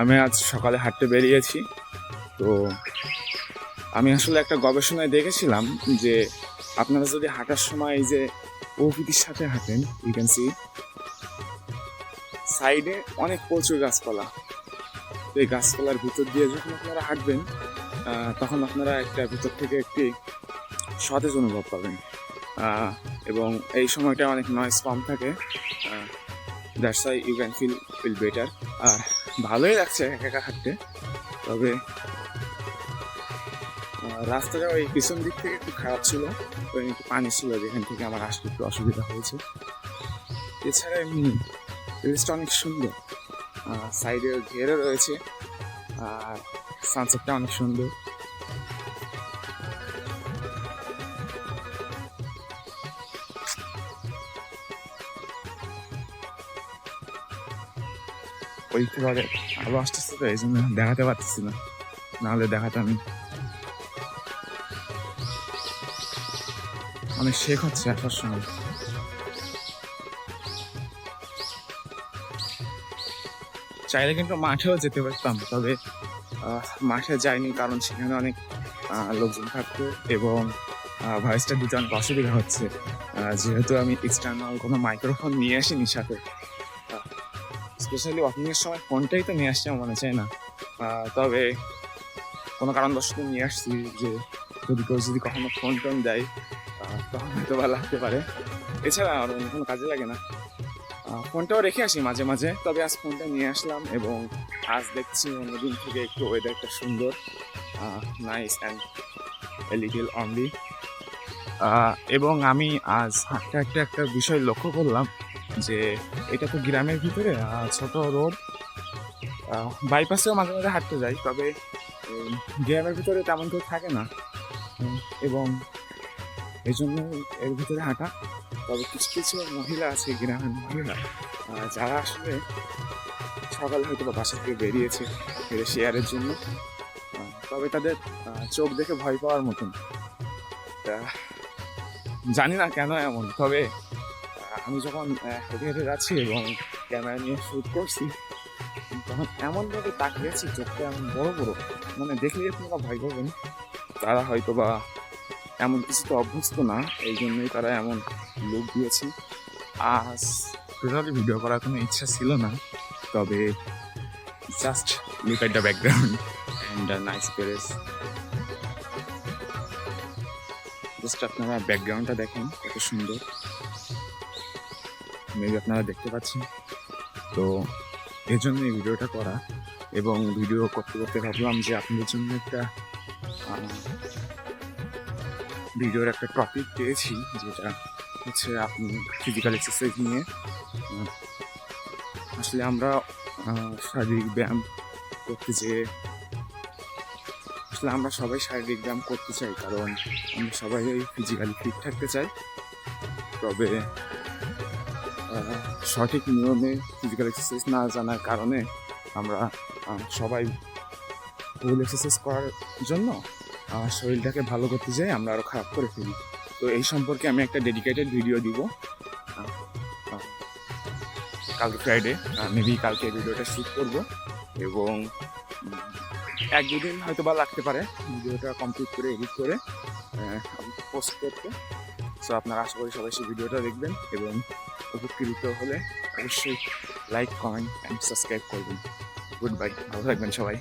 আমি আজ সকালে হাঁটতে বেরিয়েছি। তো আমি আসলে একটা গবেষণায় দেখেছিলাম যে আপনারা যদি হাঁটার সময় যে প্রকৃতির সাথে হাঁটেন ইউ ক্যান সি সাইডে অনেক প্রচুর গাছপালা। তো এই গাছপালার ভিতর দিয়ে যখন আপনারা হাঁটবেন তখন আপনারা একটা ভিতর থেকে একটি সতেজ অনুভব পাবেন। এবং এই সময়টা অনেক নয়েজ কম থাকে। That's I you can feel feel better আর ভালোই লাগছে একা একা হাঁটতে। তবে রাস্তাটা ওই পিছন দিক থেকে একটু খারাপ ছিল। তো একটু পানি ছিল যেখান থেকে আমার আসতে একটু অসুবিধা হয়েছে। এছাড়া এমনি প্লেসটা অনেক সুন্দর। সাইডে ঘেরে রয়েছে। আর সানসেটটা অনেক সুন্দর। পরীক্ষা করে আলো আসতেছে তো, এই জন্য দেখাতে পারতেছি না। নাহলে দেখাতাম অনেক শেখ হচ্ছে আসার সময় চাইলে কিন্তু মাঠেও যেতে পারতাম, তবে মাঠে যাইনি, কারণ সেখানে অনেক লোকজন থাকতো এবং ভয়েসটা দিতে অনেক অসুবিধা হচ্ছে। যেহেতু আমি এক্সটার্নাল কোনো মাইক্রোফোন নিয়ে আসিনি সাথে। স্পেশালি ওয়াকিংয়ের সময় ফোনটাই তো নিয়ে আসছে আমার মনে চাই না? তবে কোনো কারণবশত নিয়ে আসছি যে যদি কেউ যদি কখনো ফোন টোন দেয় তখন হয়তো বা লাগতে পারে। এছাড়া আর অন্য কোনো কাজে লাগে না। ফোনটাও রেখে আসি মাঝে মাঝে, তবে আজ ফোনটা নিয়ে আসলাম এবং আজ দেখছি অন্যদিন থেকে একটু ওয়েদারটা সুন্দর নাইস অ্যান্ড লিটিল অনলি এবং আমি আজ হাঁটতে হাঁটতে একটা বিষয় লক্ষ্য করলাম। যে এটা তো গ্রামের ভিতরে ছোট রোড। বাইপাসেও মাঝে মাঝে হাঁটতে যাই, তবে গ্রামের ভিতরে তেমন কেউ থাকে না। এবং এই জন্য এর ভিতরে হাঁটা। তবে কিছু কিছু মহিলা আছে গ্রামের মহিলা যারা আসলে সকালে হয়তো বা বাসা থেকে বেরিয়েছে শেয়ারের জন্য। তবে তাদের চোখ দেখে ভয় পাওয়ার মতন। জানি না কেন এমন, তবে আমি যখন হেঁটে যাচ্ছি এবং ক্যামেরা নিয়ে শ্যুট করছি, তখন এমনভাবে তাকিয়েছি চোখটা এমন বড় বড় মানে দেখলে আপনারা ভয় পাবেন তারা হয়তো বা এমন কিছুতে অভ্যস্ত না, এই জন্যই তারা এমন লোক দিয়েছে। আজ টোটালি ভিডিও করার কোনো ইচ্ছা ছিল না, তবে just look at the background and the nice place just আপনারা ব্যাকগ্রাউন্ডটা দেখেন কত সুন্দর। মেবি আপনারা দেখতে পাচ্ছেন। তো এই জন্য এই ভিডিওটা করা এবং ভিডিও করতে করতে ভাবলাম যে আপনাদের জন্য একটা ভিডিওর একটা টপিক পেয়েছি, যেটা হচ্ছে আপনি ফিজিক্যাল এক্সারসাইজ নিয়ে। আসলে আমরা শারীরিক ব্যায়াম করতে যেয়ে আসলে আমরা সবাই শারীরিক ব্যায়াম করতে চাই, কারণ আমরা সবাই ফিজিক্যালি ফিট থাকতে চাই। তবে সঠিক নিয়মে ফিজিক্যাল এক্সারসাইজ না জানার কারণে আমরা সবাই ফুল এক্সারসাইজ করার জন্য আহ, শরীরটাকে ভালো করতে যাই আমরা আরও খারাপ করে ফেলি। তো এই সম্পর্কে আমি একটা ডেডিকেটেড ভিডিও দিব। কালকে ফ্রাইডে মেবি কালকে ভিডিওটা শ্যুট করব এবং এক দুদিন হয়তো বা লাগতে পারে ভিডিওটা কমপ্লিট করে এডিট করে পোস্ট করতে। সো আপনারা আশা করি সবাই সেই ভিডিওটা দেখবেন এবং উপকৃত হলে অবশ্যই লাইক কমেন্ট অ্যান্ড সাবস্ক্রাইব করবেন। গুড বাই ভালো থাকবেন সবাই।